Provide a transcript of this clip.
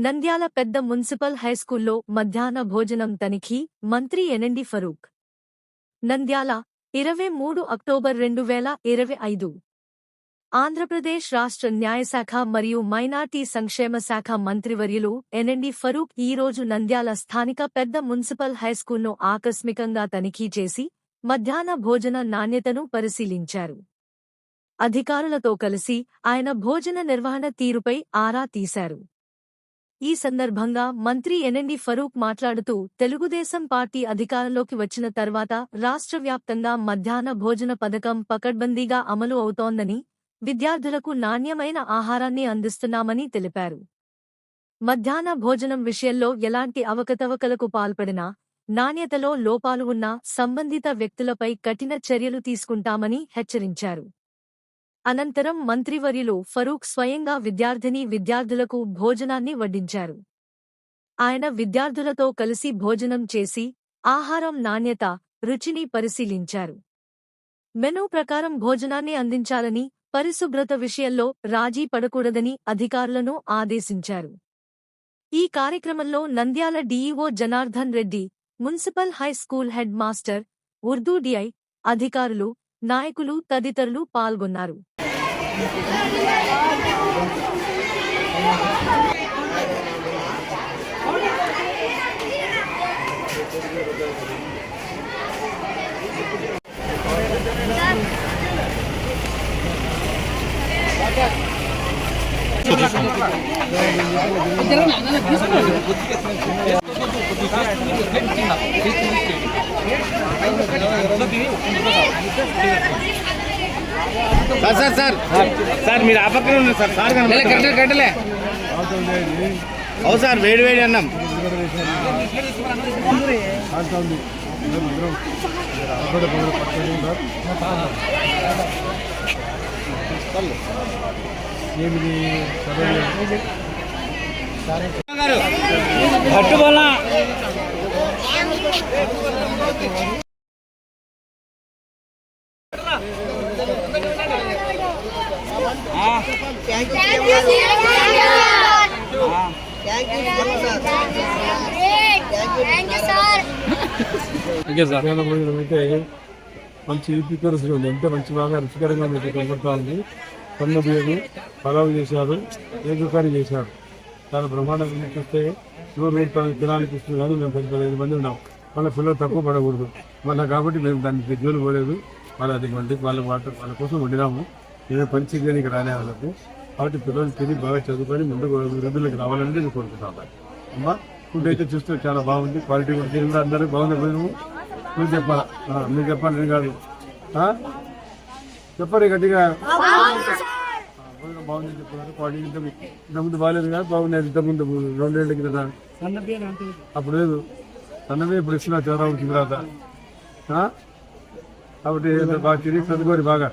నంద్యాల పెద్ద మున్సిపల్ హైస్కూల్లో మధ్యాహ్న భోజనం తనిఖీ మంత్రి ఎనండి ఫరూక్. నంద్యాల ఇరవై మూడు అక్టోబర్ రెండు వేల ఇరవై ఐదు. ఆంధ్రప్రదేశ్ రాష్ట్ర న్యాయశాఖ మరియు మైనార్టీ సంక్షేమ శాఖ మంత్రివర్యులు ఎనండి ఫరూక్ ఈ రోజు నంద్యాల స్థానిక పెద్ద మున్సిపల్ హైస్కూల్ను ఆకస్మికంగా తనిఖీ చేసి మధ్యాహ్న భోజన నాణ్యతను పరిశీలించారు. అధికారులతో కలిసి ఆయన భోజన నిర్వహణ తీరుపై ఆరా తీశారు. ఈ సందర్భంగా మంత్రి ఎన్ఎండి ఫరూక్ మాట్లాడుతూ తెలుగుదేశం పార్టీ అధికారంలోకి వచ్చిన తర్వాత రాష్ట్ర వ్యాప్తంగా మధ్యాహ్న భోజన పథకం పకడ్బందీగా అమలు అవుతోందని విద్యార్థులకు నాణ్యమైన ఆహారాన్ని అందిస్తున్నామని తెలిపారు. మధ్యాహ్న భోజనం విషయంలో ఎలాంటి అవకతవకలకు పాల్పడినా నాణ్యతలో లోపాలు ఉన్నా సంబంధిత వ్యక్తులపై కఠిన చర్యలు తీసుకుంటామని హెచ్చరించారు. అనంతరం మంత్రివర్యులు ఫరూక్ స్వయంగా విద్యార్థిని విద్యార్థులకు భోజనాన్ని వడ్డించారు. ఆయన విద్యార్థులతో కలిసి భోజనం చేసి ఆహారం నాణ్యత రుచిని పరిశీలించారు. మెనూ ప్రకారం భోజనాన్ని అందించాలని పరిశుభ్రత విషయంలో రాజీ పడకూడదని అధికారులను ఆదేశించారు. ఈ కార్యక్రమంలో Nandyal DEO Janardhan Reddy municipal high school head master Urdu DI అధికారులు నాయకులు తదితరులు పాల్గొన్నారు. Sir sir sir. సార్ మీరు ఆ పక్కనే ఉన్నారు సార్. సార్ కట్టలే కట్టలే అవు సార్ వేడి వేడి అన్నం. పట్టుబోలా Thank you, thank you, thank you, sir. మధ్యాహ్న భోజనం అయితే మంచి ఈపీకరస్ ఉంది ఎంత మంచి బాగా రుచికరంగా మీకు కనబడుతోంది సన్న బియ్యము పలావ్ చేశారు ఏగు కర్రీ చేశారు. చాలా బ్రహ్మాండంగా చూస్తే నూరు రూపాయలు తినానికి ఇస్తుంది కానీ మేము పది పదిహేను మంది ఉన్నాం. వాళ్ళ పిల్లలు తక్కువ పడకూడదు. మళ్ళీ కాబట్టి మేము దానికి జోలు పోలేదు. వాళ్ళ అది వండి వాళ్ళ వాటర్ వాళ్ళ కోసం వండినాము. మేము పని చేయడానికి రాలే వాళ్ళకు. కాబట్టి పిల్లలు తిని బాగా చదువుకొని ముందు వృద్ధులకు రావాలని నేను కోరుకుంటాను అమ్మా ఫుడ్ అయితే చూస్తే చాలా బాగుంది క్వాలిటీ కూడా తిరిగి అందరూ బాగుంది. భోజనము నువ్వు చెప్పాలా నువ్వు మీరు చెప్పాలి నేను కాదు. చెప్పారు చెప్పండి గట్టిగా. బాగుంది చెప్పారు క్వాలిటీ ఇంత ఇంతకుముందు బాగాలేదు కానీ బాగుంది ఇంతకుముందు రెండేళ్ళ కింద అప్పుడు లేదు. అన్నమే ఇప్పుడు ఇస్తున్నా చదవడం వచ్చిన తర్వాత కాబట్టి బాగా తిరిగి చదువుకోరు బాగా.